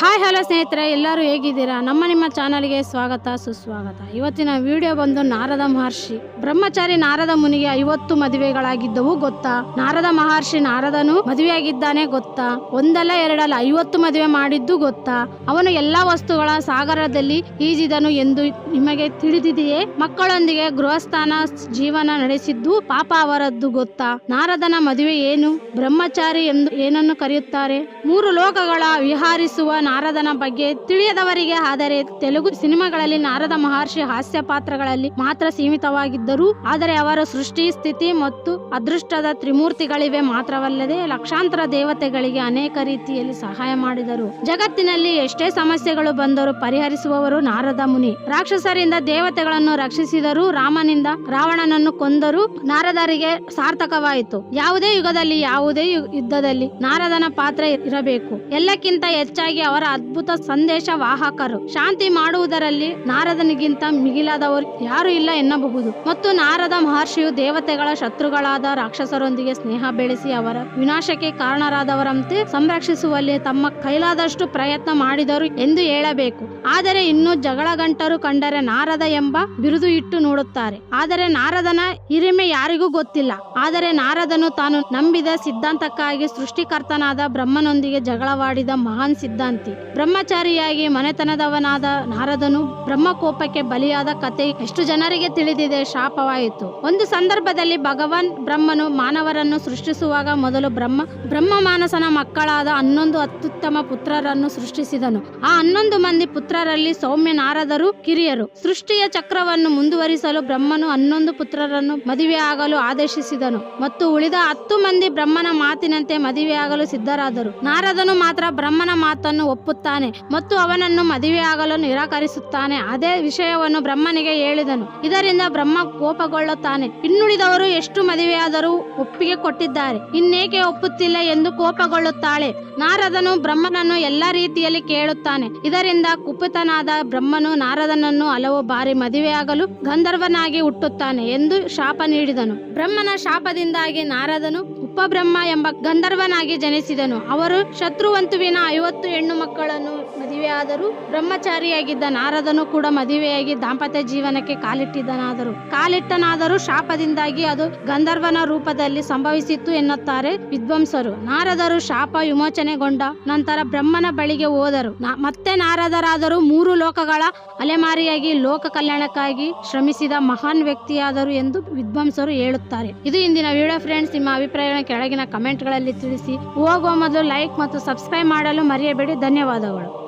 Hi hello ಸ್ನೇಹಿತರೆ, ಎಲ್ಲರೂ ಹೇಗಿದ್ದೀರಾ? ನಮ್ಮ ನಿಮ್ಮ ಚಾನಲ್ಗೆ ಸ್ವಾಗತ, ಸುಸ್ವಾಗತ. ಇವತ್ತಿನ ವಿಡಿಯೋ ಬಂದು ನಾರದ ಮಹರ್ಷಿ. ಬ್ರಹ್ಮಚಾರಿ ನಾರದ ಮುನಿಗೆ ಐವತ್ತು ಮದುವೆಗಳಾಗಿದ್ದವು, ಗೊತ್ತಾ? ನಾರದ ಮಹರ್ಷಿ ನಾರದನು ಮದುವೆಯಾಗಿದ್ದಾನೆ, ಗೊತ್ತಾ? ಒಂದಲ್ಲ ಎರಡಲ್ಲ ಐವತ್ತು ಮದುವೆ ಮಾಡಿದ್ದು, ಗೊತ್ತಾ? ಅವನು ಎಲ್ಲಾ ವಸ್ತುಗಳ ಸಾಗರದಲ್ಲಿ ಈಜಿದನು ಎಂದು ನಿಮಗೆ ತಿಳಿದಿದೆಯೇ? ಮಕ್ಕಳೊಂದಿಗೆ ಗೃಹಸ್ಥಾನ ಜೀವನ ನಡೆಸಿದ್ದು ಪಾಪ ಅವರದ್ದು, ಗೊತ್ತಾ? ನಾರದನ ಮದುವೆ ಏನು? ಬ್ರಹ್ಮಚಾರಿ ಎಂದು ಏನನ್ನು ಕರೆಯುತ್ತಾರೆ? ಮೂರು ಲೋಕಗಳ ವಿಹಾರಿಸುವ ನಾರದನ ಬಗ್ಗೆ ತಿಳಿಯದವರಿಗೆ, ಆದರೆ ತೆಲುಗು ಸಿನಿಮಾಗಳಲ್ಲಿ ನಾರದ ಮಹರ್ಷಿ ಹಾಸ್ಯ ಪಾತ್ರಗಳಲ್ಲಿ ಮಾತ್ರ ಸೀಮಿತವಾಗಿದ್ದರು, ಆದರೆ ಅವರ ಸೃಷ್ಟಿ, ಸ್ಥಿತಿ ಮತ್ತು ಅದೃಷ್ಟದ ತ್ರಿಮೂರ್ತಿಗಳಿವೆ ಮಾತ್ರವಲ್ಲದೆ ಲಕ್ಷಾಂತರ ದೇವತೆಗಳಿಗೆ ಅನೇಕ ರೀತಿಯಲ್ಲಿ ಸಹಾಯ ಮಾಡಿದರು. ಜಗತ್ತಿನಲ್ಲಿ ಎಷ್ಟೇ ಸಮಸ್ಯೆಗಳು ಬಂದರೂ ಪರಿಹರಿಸುವವರು ನಾರದ ಮುನಿ. ರಾಕ್ಷಸರಿಂದ ದೇವತೆಗಳನ್ನು ರಕ್ಷಿಸಿದರು, ರಾಮನಿಂದ ರಾವಣನನ್ನು ಕೊಂದರು ನಾರದರಿಗೆ ಸಾರ್ಥಕವಾಯಿತು. ಯಾವುದೇ ಯುಗದಲ್ಲಿ, ಯಾವುದೇ ಯುದ್ಧದಲ್ಲಿ ನಾರದನ ಪಾತ್ರ ಇರಬೇಕು. ಎಲ್ಲಕ್ಕಿಂತ ಹೆಚ್ಚಾಗಿ ಅವರ ಅದ್ಭುತ ಸಂದೇಶ ವಾಹಕರು. ಶಾಂತಿ ಮಾಡುವುದರಲ್ಲಿ ನಾರದನಿಗಿಂತ ಮಿಗಿಲಾದವರು ಯಾರು ಇಲ್ಲ ಎನ್ನಬಹುದು. ಮತ್ತು ನಾರದ ಮಹರ್ಷಿಯು ದೇವತೆಗಳ ಶತ್ರುಗಳಾದ ರಾಕ್ಷಸರೊಂದಿಗೆ ಸ್ನೇಹ ಬೆಳೆಸಿ ಅವರ ವಿನಾಶಕ್ಕೆ ಕಾರಣರಾದವರಂತೆ ಸಂರಕ್ಷಿಸುವಲ್ಲಿ ತಮ್ಮ ಕೈಲಾದಷ್ಟು ಪ್ರಯತ್ನ ಮಾಡಿದರು ಎಂದು ಹೇಳಬೇಕು. ಆದರೆ ಇನ್ನು ಜಗಳ ಗಂಟರು ಕಂಡರೆ ನಾರದ ಎಂಬ ಬಿರುದು ಇಟ್ಟು ನೋಡುತ್ತಾರೆ. ಆದರೆ ನಾರದನ ಹಿರಿಮೆ ಯಾರಿಗೂ ಗೊತ್ತಿಲ್ಲ. ಆದರೆ ನಾರದನು ತಾನು ನಂಬಿದ ಸಿದ್ಧಾಂತಕ್ಕಾಗಿ ಸೃಷ್ಟಿಕರ್ತನಾದ ಬ್ರಹ್ಮನೊಂದಿಗೆ ಜಗಳವಾಡಿದ ಮಹಾನ್ ಸಿದ್ಧಾಂತಿ. ಬ್ರಹ್ಮಚಾರಿಯಾಗಿ ಮನೆತನದವನಾದ ನಾರದನು ಬ್ರಹ್ಮ ಕೋಪಕ್ಕೆ ಬಲಿಯಾದ ಕತೆ ಎಷ್ಟು ಜನರಿಗೆ ತಿಳಿದಿದೆ ಶಾಪವಾಯಿತು. ಒಂದು ಸಂದರ್ಭದಲ್ಲಿ ಭಗವಾನ್ ಬ್ರಹ್ಮನು ಮಾನವರನ್ನು ಸೃಷ್ಟಿಸುವಾಗ ಮೊದಲು ಬ್ರಹ್ಮ ಬ್ರಹ್ಮ ಮಾನಸನ ಮಕ್ಕಳಾದ ಹನ್ನೊಂದು ಅತ್ಯುತ್ತಮ ಪುತ್ರರನ್ನು ಸೃಷ್ಟಿಸಿದನು. ಆ ಹನ್ನೊಂದು ಮಂದಿ ಪುತ್ರರಲ್ಲಿ ಸೌಮ್ಯ ನಾರದರು, ಕಿರಿಯರು. ಸೃಷ್ಟಿಯ ಚಕ್ರವನ್ನು ಮುಂದುವರಿಸಲು ಬ್ರಹ್ಮನು ಹನ್ನೊಂದು ಪುತ್ರರನ್ನು ಮದುವೆಯಾಗಲು ಆದೇಶಿಸಿದನು ಮತ್ತು ಉಳಿದ ಹತ್ತು ಮಂದಿ ಬ್ರಹ್ಮನ ಮಾತಿನಂತೆ ಮದುವೆಯಾಗಲು ಸಿದ್ಧರಾದರು. ನಾರದನು ಮಾತ್ರ ಬ್ರಹ್ಮನ ಮಾತನ್ನು ಒಪ್ಪುತ್ತಾನೆ ಮತ್ತು ಅವನನ್ನು ಮದುವೆಯಾಗಲು ನಿರಾಕರಿಸುತ್ತಾನೆ. ಅದೇ ವಿಷಯವನ್ನು ಬ್ರಹ್ಮನಿಗೆ ಹೇಳಿದನು. ಇದರಿಂದ ಬ್ರಹ್ಮ ಕೋಪಗೊಳ್ಳುತ್ತಾನೆ. ಇನ್ನುಳಿದವರು ಎಷ್ಟು ಮದುವೆಯಾದರೂ ಒಪ್ಪಿಗೆ ಕೊಟ್ಟಿದ್ದಾರೆ. ಇನ್ನೇಕೆ ಒಪ್ಪುತ್ತಿಲ್ಲ ಎಂದು ಕೋಪಗೊಳ್ಳುತ್ತಾಳೆ. ನಾರದನು ಬ್ರಹ್ಮನನ್ನು ಎಲ್ಲ ರೀತಿಯಲ್ಲಿ ಕೇಳುತ್ತಾನೆ. ಇದರಿಂದ ಕುಪಿತನಾದ ಬ್ರಹ್ಮನು ನಾರದನನ್ನು ಹಲವು ಬಾರಿ ಮದುವೆಯಾಗಲು ಗಂಧರ್ವನಾಗಿ ಹುಟ್ಟುತ್ತಾನೆ ಎಂದು ಶಾಪ ನೀಡಿದನು. ಬ್ರಹ್ಮನ ಶಾಪದಿಂದಾಗಿ ನಾರದನು ಉಪಬ್ರಹ್ಮ ಎಂಬ ಗಂಧರ್ವನಾಗಿ ಜನಿಸಿದನು. ಅವರು ಶತ್ರುವಂತುವಿನ ಐವತ್ತು ಹೆಣ್ಣು ಮಕ್ಕಳನ್ನು ಮದುವೆಯಾದರು. ಬ್ರಹ್ಮಚಾರಿಯಾಗಿದ್ದ ನಾರದನು ಕೂಡ ಮದುವೆಯಾಗಿ ದಾಂಪತ್ಯ ಜೀವನಕ್ಕೆ ಕಾಲಿಟ್ಟಿದ್ದನಾದರು. ಕಾಲಿಟ್ಟನಾದರೂ ಶಾಪದಿಂದಾಗಿ ಅದು ಗಂಧರ್ವನ ರೂಪದಲ್ಲಿ ಸಂಭವಿಸಿತ್ತು ಎನ್ನುತ್ತಾರೆ ವಿದ್ವಾಂಸರು. ನಾರದರು ಶಾಪ ವಿಮೋಚನೆಗೊಂಡ ನಂತರ ಬ್ರಹ್ಮನ ಬಳಿಗೆ ಹೋದರು. ಮತ್ತೆ ನಾರದರಾದರೂ ಮೂರು ಲೋಕಗಳ ಅಲೆಮಾರಿಯಾಗಿ ಲೋಕ ಕಲ್ಯಾಣಕ್ಕಾಗಿ ಶ್ರಮಿಸಿದ ಮಹಾನ್ ವ್ಯಕ್ತಿಯಾದರು ಎಂದು ವಿದ್ವಾಂಸರು ಹೇಳುತ್ತಾರೆ. ಇದು ಇಂದಿನ ವಿಡಿಯೋ ಫ್ರೆಂಡ್ಸ್. ನಿಮ್ಮ ಅಭಿಪ್ರಾಯವನ್ನು ಕೆಳಗಿನ ಕಮೆಂಟ್ಗಳಲ್ಲಿ ತಿಳಿಸಿ. ಹೋಗುವ ಮೊದಲು ಲೈಕ್ ಮತ್ತು ಸಬ್ಸ್ಕ್ರೈಬ್ ಮಾಡಲು ಮರೆಯಬೇಡಿ. ಧನ್ಯವಾದಗಳು.